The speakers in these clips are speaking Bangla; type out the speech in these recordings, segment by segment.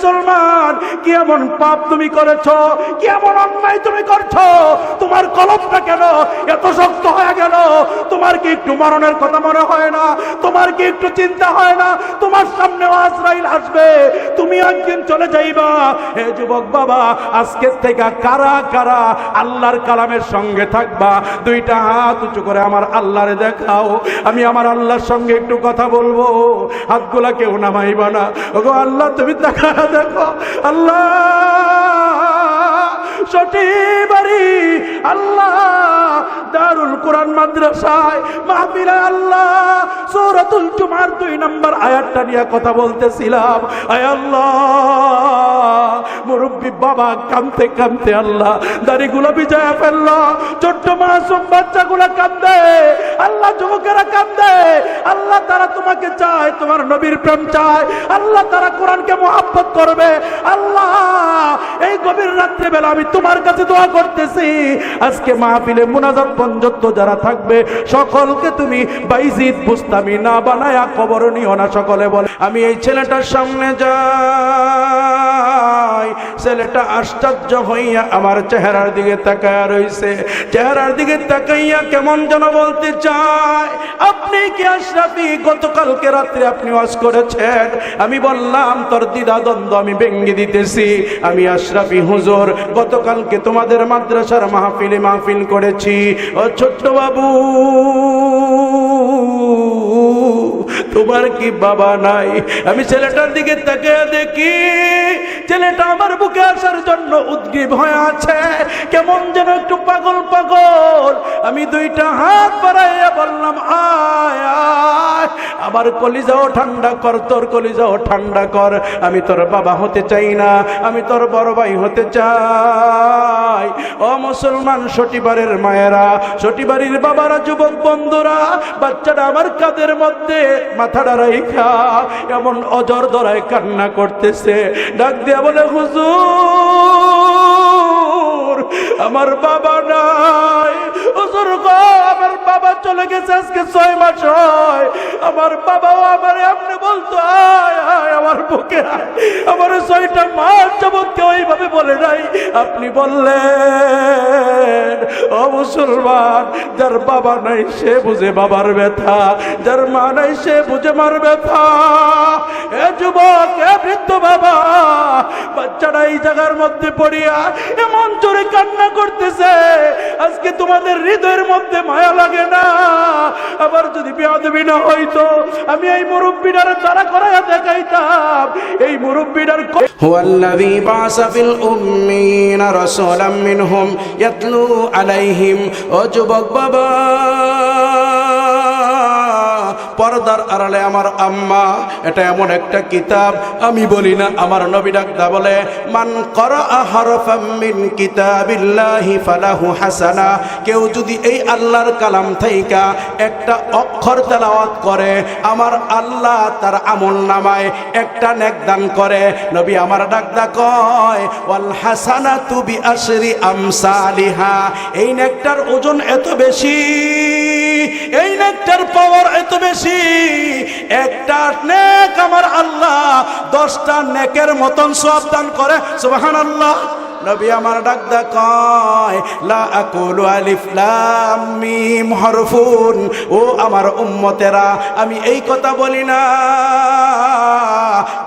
মুসলমান, কি এমন পাপ তুমি করেছ? কি এমন অন্যায় তুমি করছ? তোমার কলমটা কেন এত শক্ত হয়ে গেল? তোমার কি একটু মরণের কথা মনে হয় না? তোমার কি একটু চিন্তা হয় না? তোমার সামনে আজরাইল আসবে। তুমি একদিন চলে যাইবা। হে যুবক বাবা আজকের থেকে কারা কারা আল্লাহর কালামের সঙ্গে থাকবা? দুইটা হাত উঁচু করে আমার আল্লাহরে দেখাও। আমি আমার আল্লাহর সঙ্গে একটু কথা বলব। হাতগুলা কেউ নামাইবা না। ওগো আল্লাহ, তুমি দেখা দেখো আল্লাহ। বাড়ি। আল্লাহ দারুল কোরআন মাদ্রাসায় মাহফিলে আল্লাহ সূরাতুল জুমার দুই নম্বর আয়াতটা নিয়ে কথা বলতেছিলাম। আয় আল্লাহ বাবা আল্লাহ দাড়িগুলো ছোট্ট মাসুম বাচ্চাগুলো আল্লাহ যুবকেরা আল্লাহ তারা তোমাকে চায়, তোমার নবীর প্রেম চায়। আল্লাহ তারা কোরআনকে মোহাব্বত করবে। আল্লাহ, এই গভীর রাত্রে বেলা আমি তোমার কাছে দোয়া করতেছি। আজকে মাহফিলে মুনাজাত পঞ্জত্ব যারা থাকবে, সকলকে তুমি বাইজিদ বুস্তামি না বানায়া কবর নিও না, সকলে বলে, আমি এই ছেলেটার সামনে যাই। ছেলেটা আশ্চর্য হইয়া আমার চেহারার দিকে তাকায়া রইছে। চেহারার দিকে তাকাইয়া কেমন যেন বলতে চায় কি আশরাফি? গতকালকে রাত্রে আপনি ওয়াজ করেছেন। আমি বললাম, তোর দ্বিধা দ্বন্দ্ব আমি ভেঙ্গে দিতেছি। আমি আশরাফি হুজুর, গতকালকে তোমাদের মাদ্রাসার মাহফিলে মাহফিল করেছি। ও ছোট্ট বাবু! তোমার কি বাবা নাই? আমি ছেলেটার দিকে তাকিয়ে দেখি, ছেলেটা আমার বুকে আসার জন্য উদ্গ্রীব হয়ে আছে। কেমন যেন একটু পাগল পাগল। আমি দুইটা হাত বাড়াইয়া বললাম, আয় আয়। আমার কলিজাও ঠান্ডা কর, তোর কলিজাও ঠান্ডা কর। আমি তোর বাবা হতে চাই না, আমি তোর বড় ভাই হতে চাই। ও মুসলমান সটিবারের মায়েরা সটিবাড়ির বাবারা, যুবক বন্ধুরা বাচ্চাটা আমার কাদের মধ্যে মাথাটা রাইখা এমন অজর দরায় কান্না করতেছে। ডাক দিয়া বলে হুজুর আমার বাবা নাই। হুজুর গো, আমার বাবা চলে গেছে আজকে ছয় মাস হয়। আমার বাবাও আমার বলতো, আয় আয়, আমার বুকে, আমার ছয়টা মাস বলে নাই। আপনি বললেন, ও মুসলমান, যার বাবা নাই সে বুঝে বাবার ব্যথা, যার মা নাই সে বুঝে মার ব্যথা। এ যুবক, এ বৃদ্ধ বাবা, বাচ্চারা এই জায়গার মধ্যে পড়িয়া এমন জোরে কান্না তোমাদের হৃদয়ের মধ্যে মায়া লাগে না আবার যদি বেয়াদবি না হইতো আমি এই মুরব্বীটার দ্বারা করাইয়া দেখাইতাম এই মুরব্বীটার ক- هو الذي بعث في الأمين رسولا منهم يتلو عليهم وجبك بابا পর্দার আড়ালে আমার আম্মা, এটা এমন একটা কিতাব, আমি বলি না, আমার নবী ডাক্তার বলে, মান কর মিন কিতাবিল্লাহি ফালাহু হাসানা। কেউ যদি এই আল্লাহর কালাম থাইকা একটা অক্ষর তেলাওয়াত করে, আমার আল্লাহ তার আমল নামায় একটা নেক দান করে। নবী আমার ডাকদা কয়, ওয়াল হাসানা তুবি আশরি আমসালিহা। এই নেকটার ওজন এত বেশি। এই নেকটার পাওয়ার এত বেশি। একটা নেক আমার আল্লাহ, দশটা নেকের মতন সব দান করে। সুবহানাল্লাহ। নবী আমার ডাকদা কয় লা আকুলু আলিফ লাম মিম হরফুন। ও আমার উম্মতেরা, আমি এই কথা বলি না।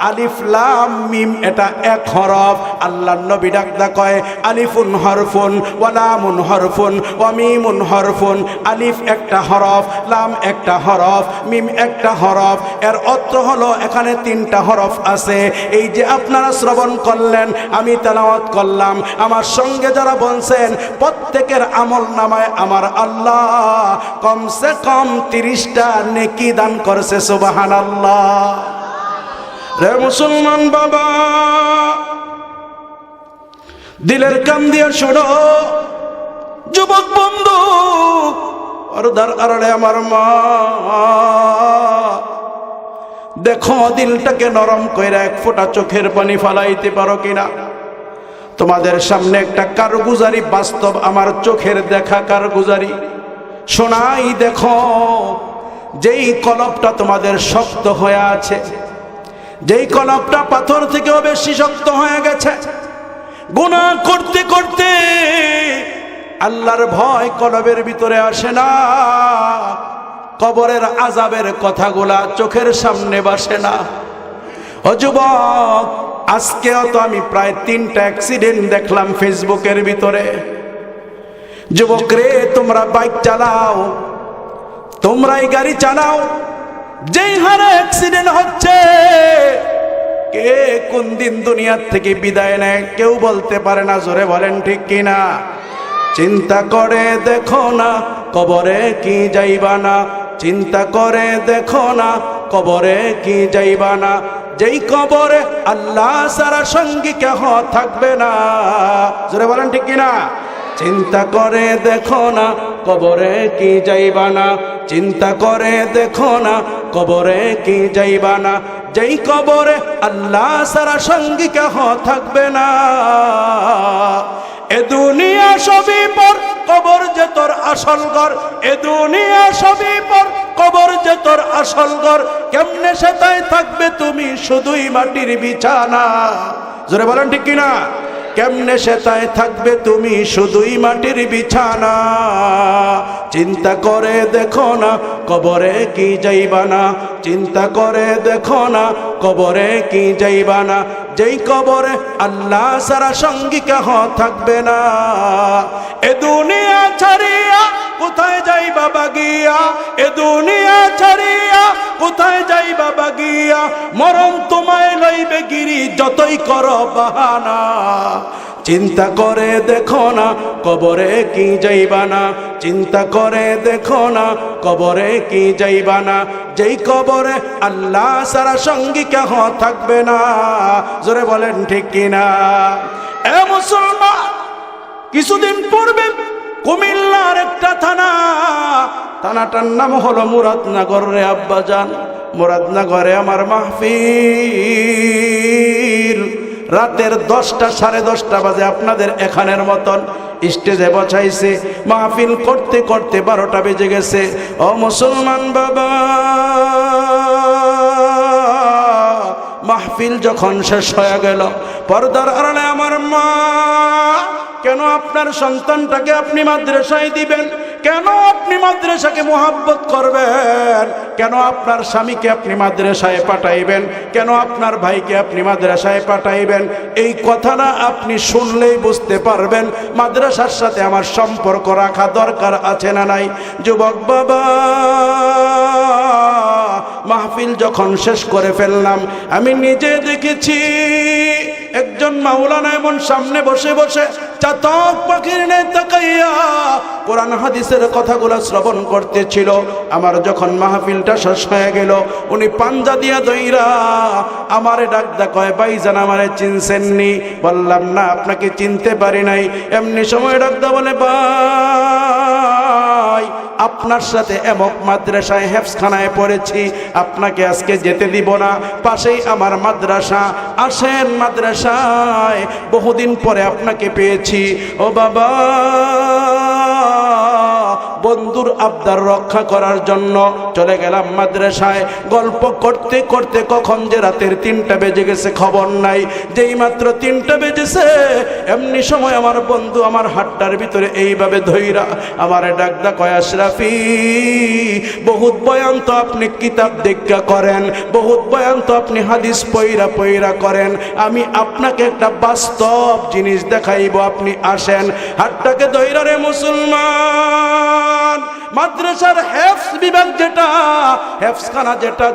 আলিফ লাম মিম, এটা এক হরফ। আল্লাহ নবী ডাকদা কয় আলিফুন হরফুন ওয়ালামুন হরফুন ওয়ামিমুন হরফুন। আলিফ একটা হরফ, লাম একটা হরফ, মিম একটা হরফ। এর অর্থ হলো, এখানে তিনটা হরফ আছে। এই যে আপনারা শ্রবণ করলেন, আমি তেলাওয়াত করলাম। আমার সঙ্গে যারা বলছেন, প্রত্যেকের আমল নামায় আমার আল্লাহ। কমসে কম তিরিশটা নেকি দান করছে সুবাহান আল্লাহ রে মুসলমান বাবা, দিলের কান দিয়ে শোনো। যুবক বন্ধু, পর্দার আড়ালে আমার মা। দেখো, দিলটাকে নরম কইরা এক ফোঁটা চোখের পানি ফালাইতে পারো কিনা? তোমাদের সামনে একটা কারগুজারি বাস্তব, আমার চোখের দেখা কারগুজারি। শোনাই দেখো, যেই কলপটা তোমাদের শক্ত হয়ে আছে, যেই কলবটা পাথর থেকেও বেশি শক্ত হয়ে গেছে গুনাহ করতে করতে আল্লাহর ভয় কলবের ভিতরে আসে না, কবরের আজাবের কথাগুলা চোখের সামনে বাসে না। ও যুবক আজকেও তো আমি প্রায় তিনটা অ্যাক্সিডেন্ট দেখলাম ফেসবুকের ভিতরে। যুবক রে তোমরা বাইক চালাও, তোমরাই গাড়ি চালাও, যেই হারে অ্যাক্সিডেন্ট হচ্ছে, কে কোন দিন দুনিয়ার থেকে বিদায় নেয়, কেউ বলতে পারে না, জোরে বলেন ঠিক কিনা? চিন্তা করে দেখো না, কবরে কি যাইবা না? চিন্তা করে দেখো না, কবরে কি যাইবা না? যেই কবরে আল্লাহ সারা সঙ্গী কেহ থাকবে না। জোরে বলেন ঠিক কিনা? চিন্তা করে দেখো না কবরে কি যাইবা না। চিন্তা করে দেখো না কবরে কি যাইবা না। যেই কবরে আল্লাহ সারা সঙ্গী কেহ থাকবে না। এ দুনিয়া সবই পর কবর যে তোর আসল ঘর। এ দুনিয়া সবই পর কবর যে তোর আসল ঘর। কেমনে সেতায় থাকবে তুমি শুধুই মাটির বিছানা। জোরে বলেন ঠিক কিনা? কেমনে সেটাই থাকবে তুমি শুধুই মাটির বিছানা। চিন্তা করে দেখো না, কবরে কি যাইবা না। চিন্তা করে দেখো না, কবরে কি যাইবা না। যেই কবরে আল্লাহ সারা সঙ্গী কেহ থাকবে না। এ দুনিয়া ছাড়িয়া কোথায় যাই বাবা গিয়া এ দুনিয়া ছাড়িয়া কোথায় যাই বাবা গিয়া মরণ তোমায় লইবে গিরি, যতই কর বাহানা। চিন্তা করে দেখো না, কবরে কি যাইবা না। চিন্তা করে দেখো না, কবরে কি যাইবা না। যেই কবরে আল্লাহ সারা সঙ্গী কেহ থাকবে না। জোরে বলেন ঠিক কিনা। এ মুসলমান, কিছুদিন পূর্বে কুমিল্লার একটা থানা, থানাটার নাম হলো মুরাদনগর রে আব্বাজান। মুরাদনগরে আমার মাহফিল। রাতের দশটা সাড়ে দশটা বাজে আপনাদের এখানের মতন স্টেজে বসাইছে। মাহফিল করতে করতে বারোটা বেজে গেছে। ও মুসলমান বাবা! মাহফিল যখন শেষ হয়ে গেল, পর্দার আড়ালে আমার মা, কেন আপনার সন্তানটাকে আপনি মাদ্রাসায় দিবেন? কেন আপনি মাদ্রাসাকে মোহাব্বত করবেন? কেন আপনার স্বামীকে আপনি মাদ্রাসায় পাঠাইবেন? কেন আপনার ভাইকে আপনি মাদ্রাসায় পাঠাইবেন? এই কথাটা আপনি শুনলেই বুঝতে পারবেন, মাদ্রাসার সাথে আমার সম্পর্ক রাখা দরকার আছে না নাই? যুবক বাবা মাহফিল যখন শেষ করে ফেললাম, আমি নিজে দেখেছি একজন মাওলানা এমন সামনে বসে বসে চাতক পাখির নে তাকাইয়া কোরআন হাদিসের কথাগুলো শ্রবণ করতেছিল। আমার যখন মাহফিলটা শেষ হয়ে গেল, উনি পাঞ্জা দিয়া দইরা আমারে ডাক দা কয় ভাইজান আমারে চিনছেননি? বললাম, না, আপনাকে চিনতে পারি নাই। এমনি সময় ডাক দা বলে ভাই আপনার সাথে এমক মাদ্রাসায় হেফসখানায় পড়েছি, আপনাকে আজকে যেতে দিব না। পাশেই আমার মাদ্রাসা, আসেন মাদ্রাসায়, বহুদিন পরে আপনাকে পেয়েছি। ও বাবা! বন্ধুর আবদার রক্ষা করার জন্য চলে গেলাম মাদ্রাসায়। গল্প করতে করতে কখন যে রাতের তিনটা বেজে গেছে খবর নাই। যেই মাত্র তিনটা বেজেছে, এমনি সময় আমার বন্ধু আমার হাটটার ভিতরে এইভাবে ধইরা আমার ডাকদা কয়াস রাফি বহুত বয়ান তো আপনি কিতাব দেখা করেন, বহুত বয়ান তো আপনি হাদিস পইরা পইরা করেন। আমি আপনাকে একটা বাস্তব জিনিস দেখাইব, আপনি আসেন। হাটটাকে ধইরা রে মুসলমান। মাদ্রাসার হেফস বিভাগ যেটা হেফসখানা যেটা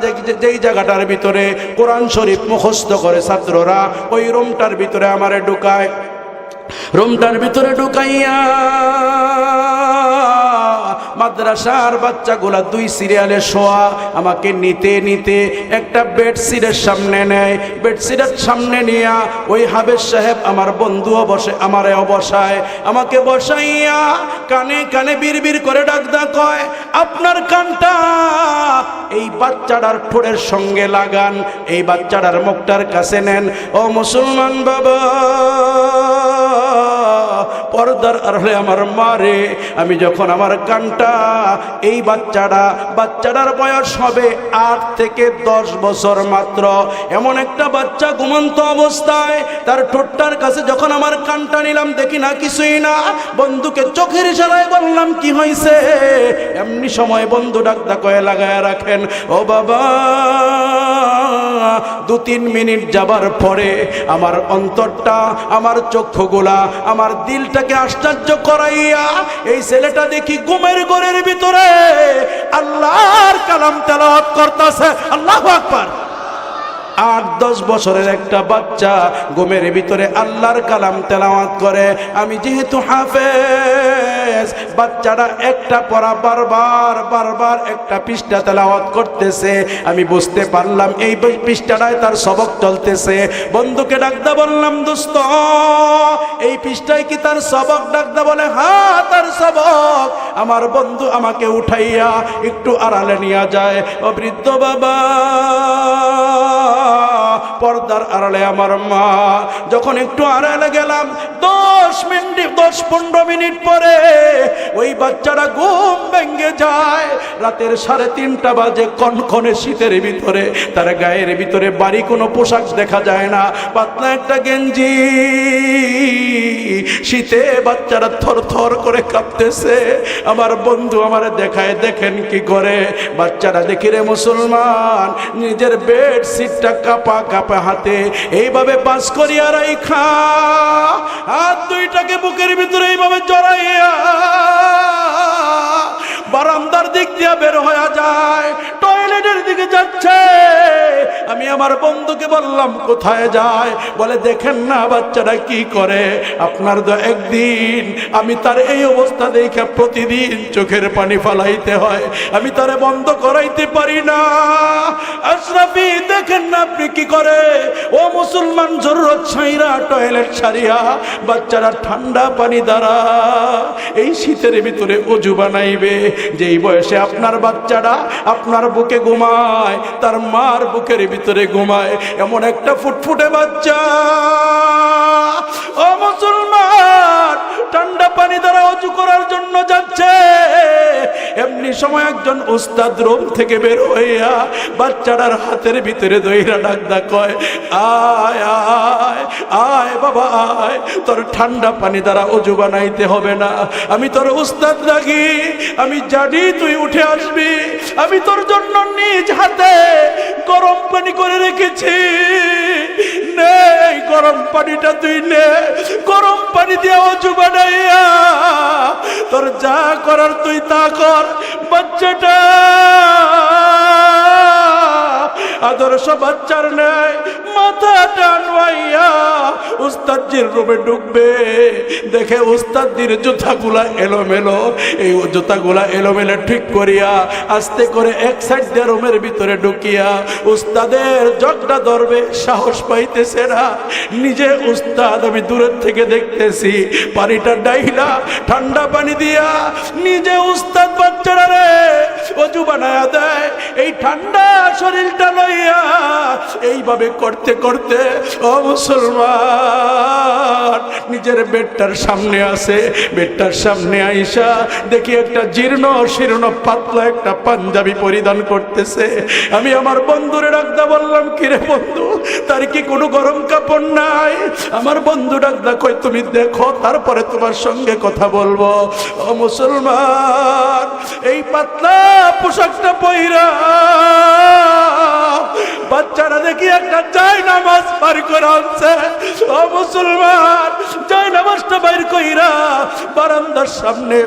যেই জায়গাটার ভিতরে কোরআন শরীফ মুখস্থ করে ছাত্ররা, ওই রুমটার ভিতরে আমারে ঢুকায়। রুমটার ভিতরে ঢুকাইয়া মাদ্রাসার বাচ্চাগুলা দুই সিরিয়ালে শোয়া, আমাকে নিতে নিতে একটা বেডশিটের সামনে নেয়। বেডশিটের সামনে নিয়া ওই হাবেজ সাহেব আমার বন্ধুও বসে আমারে অবসায় আমাকে বসাইয়া কানে কানে বিড়বিড় করে ডাকদা কয়, আপনার কানটা এই বাচ্চাটার ঠোঁটের সঙ্গে লাগান, এই বাচ্চাটার মুখটার কাছে নেন। ও মুসলমান বাবা! পর্দার আড়ালে আমার মারে আমি যখন আমার কানটা এই বাচ্চাটা, বাচ্চাটার বয়স হবে আট থেকে দশ বছর মাত্র, এমন একটা বাচ্চা ঘুমন্ত অবস্থায়, তার ঠোঁটটার কাছে যখন আমার কানটা নিলাম, দেখি না কিছুই না, বন্ধুকে চোখের ইশারায় বললাম, কি হয়েছে এমনি সময় বন্ধু ডাক্তার কয়ে লাগায় রাখেন, ও বাবা দু তিন মিনিট যাবার পরে আমার অন্তরটা, আমার চক্ষুগুলা আমার দিলটাকে আশ্চর্য করাইয়া এই ছেলেটা দেখি গুমের ঘরের ভিতরে। আল্লাহর কালাম তেলাওয়াত করতেছে। আল্লাহ আকবার। আট, দশ বছরের একটা বাচ্চা গুমের ভিতরে আল্লাহর কালাম তেলাওয়াত করে। আমি যেহেতু হাফেজ বাচ্চাটা একটা পড়া বারবার বারবার একটা পৃষ্ঠা তেলাওয়াত করতেছে। আমি বুঝতে পারলাম, এই পৃষ্ঠাটায় তার সবক চলতেছে। বন্ধুকে ডাকদা বললাম, দোস্ত, এই পৃষ্ঠায় কি তার সবক? ডাকদা বলে হ্যাঁ তার সবক। আমার বন্ধু আমাকে উঠাইয়া একটু আড়ালে নিয়ে যায়। ও বৃদ্ধ বাবা পর্দার আড়ালে আমার মা। যখন একটু আড়ালে গেলাম, দশ মিনিট, দশ পনেরো মিনিট পরে ওই বাচ্চারা ঘুম ভেঙে যায়। রাতের সাড়ে তিনটা বাজে কনকনে শীতের ভিতরে, তার গায়ের ভিতরে বাড়ি কোনো পোশাক দেখা যায় না। পাতলা একটা গেঞ্জি। শীতে বাচ্চারা থর থর করে কাঁপতেছে। আমার বন্ধু আমার দেখায়, দেখেন কি করে? বাচ্চারা দেখি রে মুসলমান, নিজের বেড সিটটা কাপা কাপা হাতে, এইভাবে পাস করিয়া রাইখা। আর দুইটাকে বুকের ভিতরে এইভাবে জড়াইয়া বারান্দার দিক দিয়া বের হয়ে যায়। টয়লেটের দিকে যাচ্ছে। আমি আমার বন্ধুকে বললাম, কোথায় যায়? বলে, দেখেন না বাচ্চারা কি করে। আপনার তো একদিন, আমি তার এই অবস্থা দেখে প্রতিদিন চোখের পানি ফালাইতে হয়। আমি তারে বন্ধ করাইতে পারি না। আশরাফি, দেখেন না আপনি কি করে। ও মুসলমান জরুরত ছাইরা টয়লেট সারিয়া বাচ্চারা ঠান্ডা পানি দ্বারা এই শীতের ভিতরে অজু বানাইবে। যেই বয়সে আপনার বাচ্চারা আপনার বুকে ঘুমায়, তার মার বুকের ভিতরে ঘুমায়, এমন একটা ফুটফুটে বাচ্চা। ও মুসলমান, ঠান্ডা পানি দ্বারা অজু করার জন্য যাচ্ছে। এমনি সময় একজন উস্তাদ রুম থেকে বের হইয়া বাচ্চাটার হাতের ভিতরে দইরা ডাকদা কয়, আয় আয় আয় বাবা, আয়, তোর ঠান্ডা পানি দ্বারা অজু বানাইতে হবে না। আমি তোর উস্তাদ লাগি আমি জানি তুই উঠে আসবি। আমি তোর জন্য নিজ হাতে গরম পানি করে রেখেছি। গরম পানিটা তুই নে গরম পানি দিয়ে অজু বানাইয়া। তোর যা করার তুই তা কর, বাচ্চাটা। আদর্শ বাচ্চার নেয় দেখে জুতাগুলা এলোমেলো। এই জুতাগুলা ঠিক করিয়া, আস্তে করে এক সাইড দিয়ে রুমের ভিতরে ঢুকিয়া, উস্তাদের জগটা ধরবে, সাহস পাইতেছে না। নিজে উস্তাদ আমি দূরের থেকে দেখতেছি, পানিটা ডাইলা, ঠান্ডা পানি দিয়া, নিজে উস্তাদ বাচ্চারা রে, অজু বানায়া দেয়। এই ঠান্ডা শরীরটা লইয়া এইভাবে করতে করতে, ও মুসলমান, নিজের বেডটার সামনে আছে, বেডটার সামনে আইসা দেখি একটা জীর্ণ, শীর্ণ, পাতলা একটা পাঞ্জাবি পরিধান করতেছে। আমি আমার বন্ধুরে ডাকদা বললাম, কিরে বন্ধু, তার কি কোনো গরম কাপড় নাই? আমার বন্ধু ডাকদা কই তুমি দেখো, তারপরে তোমার সঙ্গে কথা বলব। ও মুসলমান, এই পাতলা পোশাকটা পইরা বাচ্চারা দেখি একটা জয় নামাজ পার করে আনছে। ও মুসলমান জয় নামাজটা বাইর কইরা বারান্দার সামনে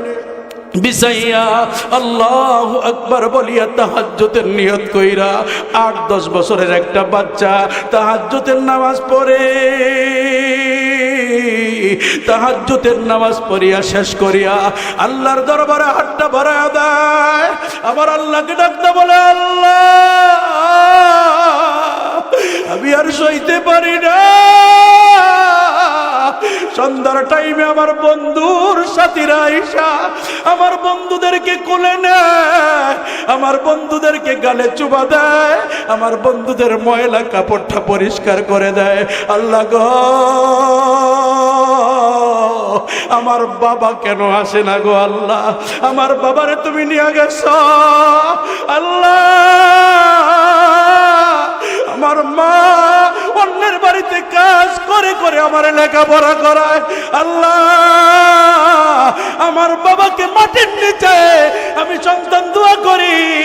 আল্লাহ আকবার বলিয়া নিয়ত কইরা আট, দশ বছরের একটা বাচ্চা তাহাজ্জুতের নামাজ পড়ে। তাহাজ্জুতের নামাজ পড়িয়া শেষ করিয়া আল্লাহর দরবারে হাতটা ভরায়া দেয়। আবার আল্লাহকে ডাকতে বলে, আল্লাহ, আমি আর সইতে পারি না। সন্ধ্যার টাইমে আমার বন্ধুর সাথীরা আইসা আমার বন্ধুদেরকে কোলে নেয়, আমার বন্ধুদেরকে গালে চুবা দেয়, আমার বন্ধুদের ময়লা কাপড়টা পরিষ্কার করে দেয়। আল্লাহ গো, আমার বাবা কেন আসে না গো আল্লাহ? আমার বাবারে তুমি নিয়ে গেছ। আল্লাহ, আমার মা অন্যের বাড়িতে কাজ করে করে আমার লেখাপড়া করায়। আল্লাহ, আমার বাবাকে মাটির নিচে আমি সন্তান দোয়া করি,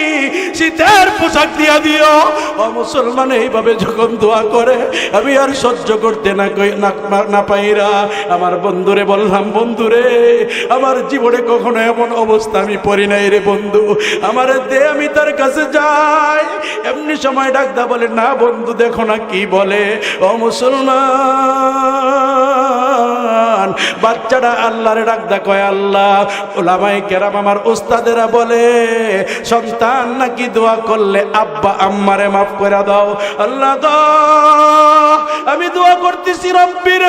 শীতের পোশাক দিয়া দিও। ও মুসলমান, এইভাবে যখন দোয়া করে, আমি আর সহ্য করতে না না- পাইরা, আমার বন্ধুরে বললাম, বন্ধুরে, আমার জীবনে কখনো এমন অবস্থা আমি পড়ি নাই রে বন্ধু। আমার দে, আমি তার কাছে যাই। এমনি সময় ডাকদা বলে, না বন্ধু, দেখো না কি বলে। ও মুসলমান বাচ্চাটা আল্লাহরে ডাকদা কয় আল্লাহ ওলামাই কেরাম আমার ওস্তাদেরা বলে, সন্তান নাকি দোয়া করলে আব্বা, আম্মারে মাফ করে দাও। আল্লাহ আমি দোয়া করতেছি রব্বির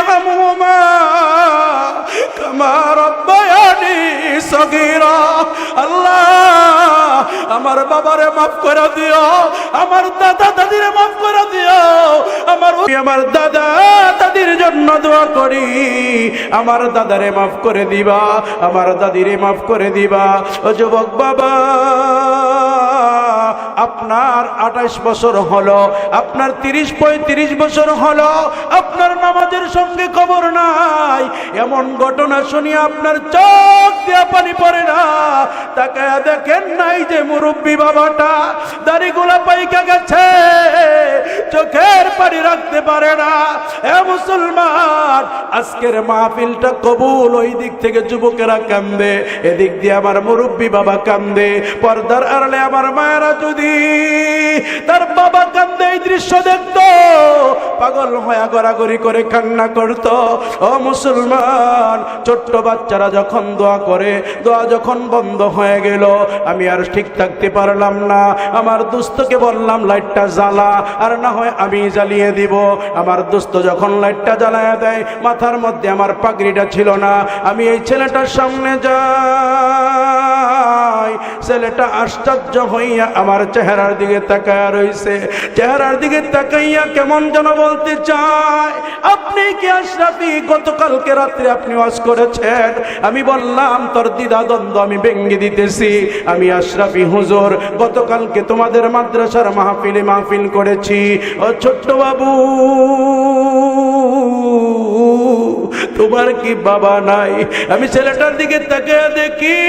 সগীরা। আল্লাহ, আমার বাবারে মাফ করে দিও, আমার দাদা দাদিরে মাফ করে দিও, আমার আমার দাদা দাদির জন্য দোয়া করি, আমার দাদারে মাফ করে দিবা, আমার দাদিরে মাফ করে দিবা। ও যুবক বাবা, আপনার আঠাশ বছর হলো, আপনার তিরিশ পঁয়ত্রিশ বছর হলো, আপনার নামাজের সঙ্গে খবর নাই। এমন ঘটনা শুনি আপনার চোখ দিয়া পানি পড়ে না। তাকে দেখেন নাই যে মুরব্বী বাবাটা দাড়িগুলা পাইকা গেছে, চোখের পানি রাখতে পারে না। এ মুসলমান, আজকের মাহফিলটা কবুল, ওই দিক থেকে যুবকেরা কান্দে এদিক দিয়ে আমার মুরব্বী বাবা কান্দে পর্দার আড়ালে আমার মায়েরা যদি তার বাবা কান্দে এই দৃশ্য দেখতো, পাগল হয়ে গড়াগড়ি করে কান্না করতো। ও মুসলমান, ছোট্ট বাচ্চারা যখন দোয়া করে, দোয়া যখন বন্ধ হয়ে গেল, আমি আর ঠিক থাকতে পারলাম না, আমার দুস্থকে বললাম, লাইটটা জ্বালা, আর না হয় আমি জ্বালিয়ে দিব। আমার দুস্থ যখন লাইটটা জ্বালায় দেয়, মাথার মধ্যে আমার পাগড়িটা ছিল না। আমি এই ছেলেটার সামনে যাই। ছেলেটা আশ্চর্য হইয়া আমার চেহারার দিকে তাকায় রইছে। চেহারার দিকে তাকাইয়া কেমন যেন বলতে চায়, আপনি কি আশরাফি? গতকালকে রাত্রে আপনি ওয়াজ করেছেন। আমি বললাম, তোর দ্বিধা দ্বন্দ্ব আমি ভেঙ্গে দিতেছি। আমি আশরাফি হুজুর, গতকালকে তোমাদের মাদ্রাসার মাহফিলে মাহফিল করেছি। ও ছোট্ট বাবু তোমার কি বাবা নাই? আমি ছেলেটার দিকে তাকিয়ে দেখি,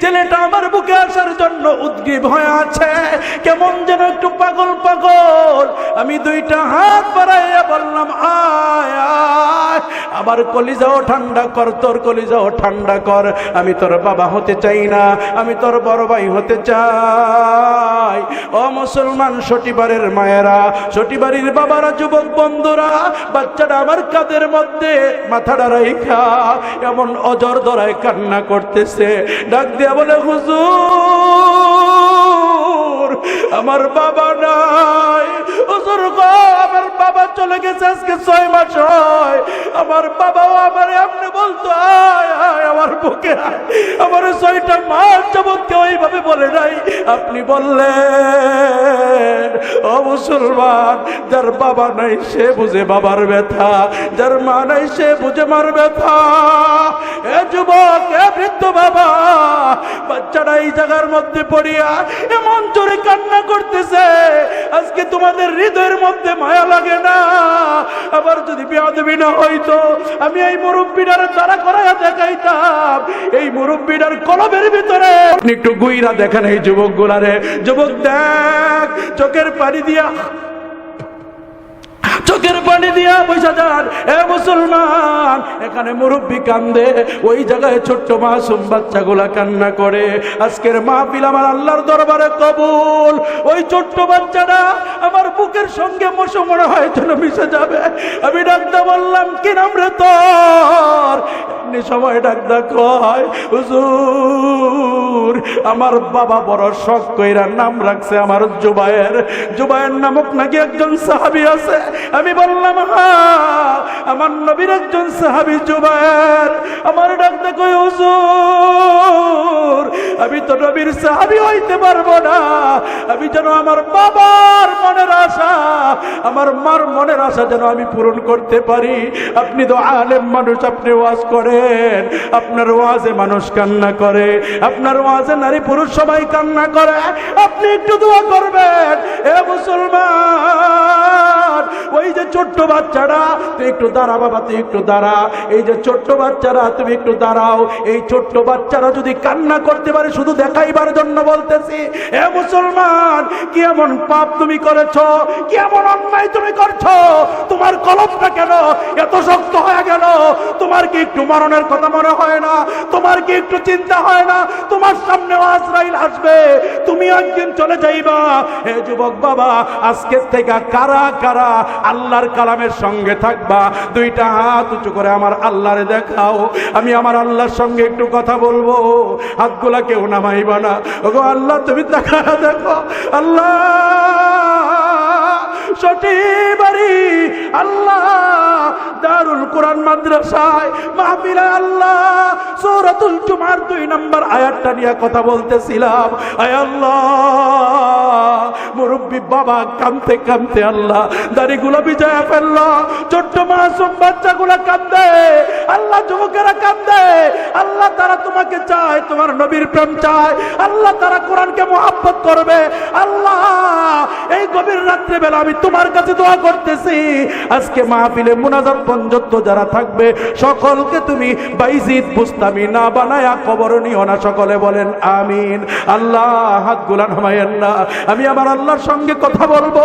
ছেলেটা আমার বুকে আসার জন্য উদ্গ্রীব হয়ে আছে। কেমন যেন একটু পাগল পাগল। আমি দুইটা হাত বাড়াইয়া বললাম, আয় আমার কলিজাও ঠান্ডা কর, তোর কলিজাও ঠান্ডা কর। আমি তোর বাবা হতে চাই না, আমি তোর বড় ভাই হতে চাই। ও মুসলমান সটিবারের মায়েরা সটিবাড়ির বাবারা, যুবক বন্ধুরা বাচ্চাটা আমার কাদের মধ্যে মাথাটা রাইখা, এমন অজর দরায় কান্না করতেছে। ডাক দিয়া বলে, হুজুর। আমার বাবা নাই। হুজুর গো, আমার বাবা চলে গেছে আজকে ছয় মাস হয়। আমার বাবাও আমার এমনি বলতো আমার বুকে আমার ছয়টা মাস যাবত কেউ এইভাবে বলে নাই। আপনি বললেন, ও মুসলমান, যার বাবা নাই সে বুঝে বাবার ব্যথা, যার মা নাই সে বুঝে মার ব্যথা। এ যুবক, এ বৃদ্ধ বাবা, বাচ্চারা এই জায়গার মধ্যে পড়িয়া এমন জোরে কান্না করতেছে। আজকে তোমাদের হৃদয়ের মধ্যে মায়া লাগে না। আবার যদি বেয়াদবি না হইতো, আমি এই মুরব্বীটার তারা করাইয়া দেখাইতাম। এই মুরব্বীটার কলবের ভিতরে একটু গুইরা দেখেন এই যুবক গুলারে যুবক দেখ, চোখের পানি দিয়া চোখের পানি দিয়া পয়সা যান। এ মুসলমান, এখানে মুরব্বী কান্দে, ওই জায়গায় ছোট্ট মাসুম বাচ্চাগুলা কান্না করে। আজকের মা মাহফিল আমার আল্লাহর দরবারে কবুল। ওই ছোট্ট বাচ্চাটা আমার বুকের সঙ্গে মশো মনে হয় যেন মিশে যাবে। আমি ডাক্তার বললাম, কি নাম রে তোর? এমনি সময় ডাক্তার কয়, হুজুর আমার বাবা বড় শখ কইরা নাম রাখছে আমার জুবায়ের। জুবায়ের নামক নাকি একজন সাহাবি আছে? আমি বললাম হ্যাঁ আমার নবীর একজন সাহাবি জুবায়ের। আমার ডাক দেখো, হুজুর, আমি তো নবীর সাহাবি হইতে পারব না। আমি যেন আমার বাবার মনের আশা, আমার মার মনের আশা যেন আমি পূরণ করতে পারি। আপনি তো আলেম মানুষ, আপনি ওয়াজ করেন। আপনার ওয়াজে মানুষ কান্না করে। আপনার ওয়াজে নারী পুরুষ সবাই কান্না করে আপনি একটু দোয়া করবেন। এ মুসলমান! ওই যে ছোট্ট বাচ্চারা, তুই একটু দাঁড়া বাবা, তুই একটু দাঁড়া। এই যে ছোট্ট বাচ্চারা, তুমি একটু দাঁড়াও। এই ছোট্ট বাচ্চারা যদি কান্না করতে পারে, শুধু দেখাইবার জন্য বলতেছি, এ মুসলমান, কি এমন পাপ তুমি করেছ? কি এমন অন্যায় তুমি করছ? তোমার কলমটা কেন এত শক্ত হয়ে গেল? তোমার কি একটু মরণের কথা মনে হয় না? তোমার কি একটু চিন্তা হয় না? তোমার সামনে আজরাইল আসবে। তুমি একদিন চলে যাইবা। হে যুবক বাবা, আজকের থেকে কারা কারা আল্লাহর কালামের সঙ্গে থাকবা। দুইটা হাত উঁচু করে আমার আল্লাহরে দেখাও। আমি আমার আল্লাহর সঙ্গে একটু কথা বলব। হাতগুলা কেউ নামাইবা না। ওগো আল্লাহ, তুমি দেখা দেখো। আল্লাহ! সঠিক বাড়ি। আল্লাহ দারুল কোরআন মাদ্রাসায় মাহফিলে আল্লাহ সূরাতুল জুমার দুই নম্বর আয়াতটা নিয়ে কথা বলতেছিলাম। আয় আল্লাহ, মুরব্বী বাবা কামতে আল্লাহ দাড়িগুলো ফেলল। ছোট্ট মাসুম বাচ্চাগুলো আল্লাহ যুবকেরা আল্লাহ তারা তোমাকে চায়, তোমার নবীর প্রেম চায়, আল্লাহ তারা কোরআনকে মোহাব্বত করবে, আল্লাহ গভীর রাত্রে বেলা আমি তোমার কাছে দোয়া করতেছি। আজকে মাহফিলে মুনাজাত পঞ্জত্ব যারা থাকবে, সকলকে তুমি বাইজিদ বুস্তামি না বানায়া কবর নিও না। সকলে বলেন, আমিন। আল্লাহ হাতগুলা নামাইয়েন না। আমি আমার আল্লাহর সঙ্গে কথা বলব।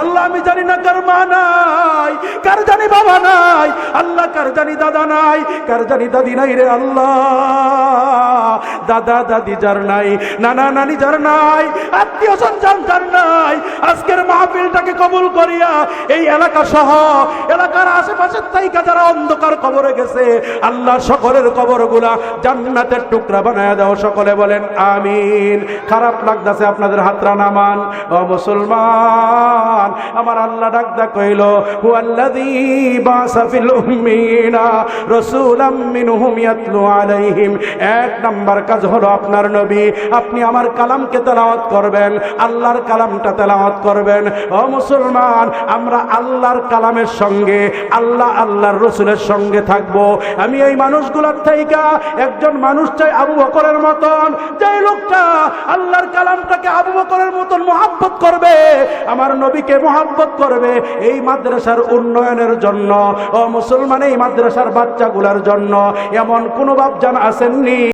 আল্লাহ, আমি জানি না কার মা নাই, কার জানি বাবা নাই। আল্লাহ, কার জানি দাদা নাই, কার জানি দাদি নাই রে আল্লাহ। দাদা, দাদি যার নাই, নানা নানি যার নাই আত্মীয় সঞ্চান যার নাই। আজকের মাহফিলটাকে কবুল করিয়া এই এলাকা সহ এলাকার আশেপাশের তাইকা যারা অন্ধকার কবরে গেছে, আল্লাহ সকলের কবরগুলা জান্নাতের টুকরা বানায় দাও, সকলে বলেন আমিন। খারাপ লাগতেছে আপনাদের হাতরা নামান ও মুসলমান, আমার আল্লাহ ডাকদা কইল, হুয়াল্লাযী বাসা ফিল উম্মিনা রাসূলাম মিনহুম ইয়াতলু আলাইহিম। এক নাম্বার কাজ হলো আপনার নবী, আপনি আমার কালামকে তেলাওয়াত করবেন, আল্লাহর কালামটা তেলাওয়াত করবেন ও মুসলমান, আমরা আল্লাহর কালামের সঙ্গে, আল্লাহ আল্লাহর রসুলের সঙ্গে থাকব। আমি এই মানুষগুলোর থেকে একজন মানুষ চাই আবু বকরের মতন। যে লোকটা আল্লাহর কালামটাকে আবু বকরের মতন মোহাব্বত করবে, আমার নবীকে মোহাব্বত করবে, এই মাদ্রাসার উন্নয়নের জন্য, ও মুসলমান, এই মাদ্রাসার বাচ্চাগুলার জন্য, এমন কোনো বাপজান আসেননি